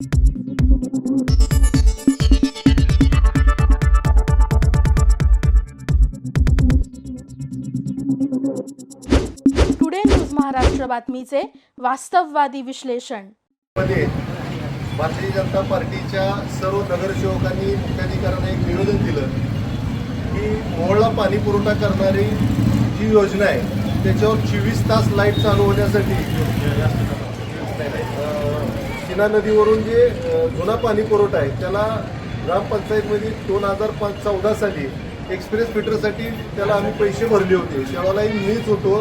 Today news Maharashtra बातमीचे वास्तववादी विश्लेषण. मध्ये भारतीय जनता पार्टीच्या सर्व नगरसेवकांनी मुख्याधिकाऱ्यांना एक निवेदन दिलं की मोहळला पाणी पुरवठा करणारी जी योजना आहे त्याच्यावर चोवीस तास लाइट चालू होण्यासाठी अं, नदीवरून जे जुना पाणी पुरवठा आहे त्याला ग्रामपंचायतमध्ये दोन हजार पाच चौदा साली एक्सप्रेस फिटरसाठी त्याला आम्ही पैसे भरले होते. त्यावेळेलाही मीच होतो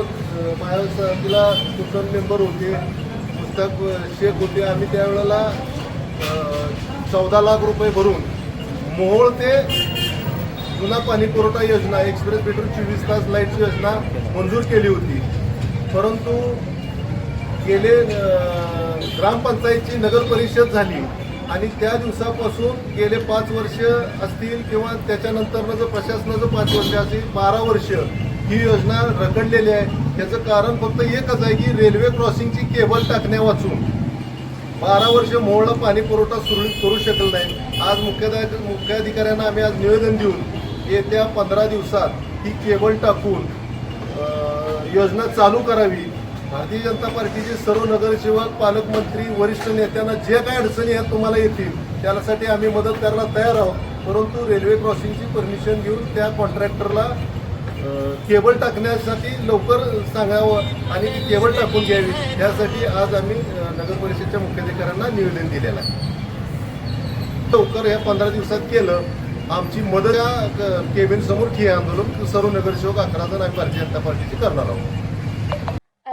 माझ्या तिला कुटुंब मेंबर होते पुस्तक शेख होते. आम्ही त्यावेळेला चौदा लाख रुपये भरून मोहोळ ते जुना पाणी पुरवठा योजना एक्सप्रेस फिटर चोवीस तास लाईटची योजना मंजूर केली होती. परंतु गेले ग्रामपंचायतची नगर परिषद झाली आणि त्या दिवसापासून गेले पाच वर्ष असतील किंवा त्याच्यानंतरनं जर प्रशासनाचं पाच वर्ष असेल बारा वर्ष ही योजना रखडलेली आहे. त्याचं कारण फक्त एकच आहे की रेल्वे क्रॉसिंगची केबल टाकण्या वाचून बारा वर्ष मोहळा पाणी पुरवठा सुरळीत करू शकलं नाही. आज मुख्याध्या मुख्याधिकाऱ्यांना आम्ही आज निवेदन देऊन येत्या पंधरा दिवसात ही केबल टाकून योजना चालू करावी. भारतीय जनता पार्टीचे सर्व नगरसेवक पालकमंत्री वरिष्ठ नेत्यांना जे काही अडचणी आहेत तुम्हाला येतील त्यासाठी आम्ही मदत करायला तयार आहोत. परंतु रेल्वे क्रॉसिंगची परमिशन घेऊन त्या कॉन्ट्रॅक्टरला केबल टाकण्यासाठी लवकर सांगावं आणि ती केबल टाकून घ्यावी. यासाठी आज आम्ही नगर परिषदेच्या मुख्याधिकाऱ्यांना निवेदन दिलेलं आहे. लवकर या पंधरा दिवसात केलं. आमची मदत या केबिन समोर ठिय आंदोलन सर्व नगरसेवक अकरा जण आम्ही भारतीय जनता पार्टीची करणार आहोत.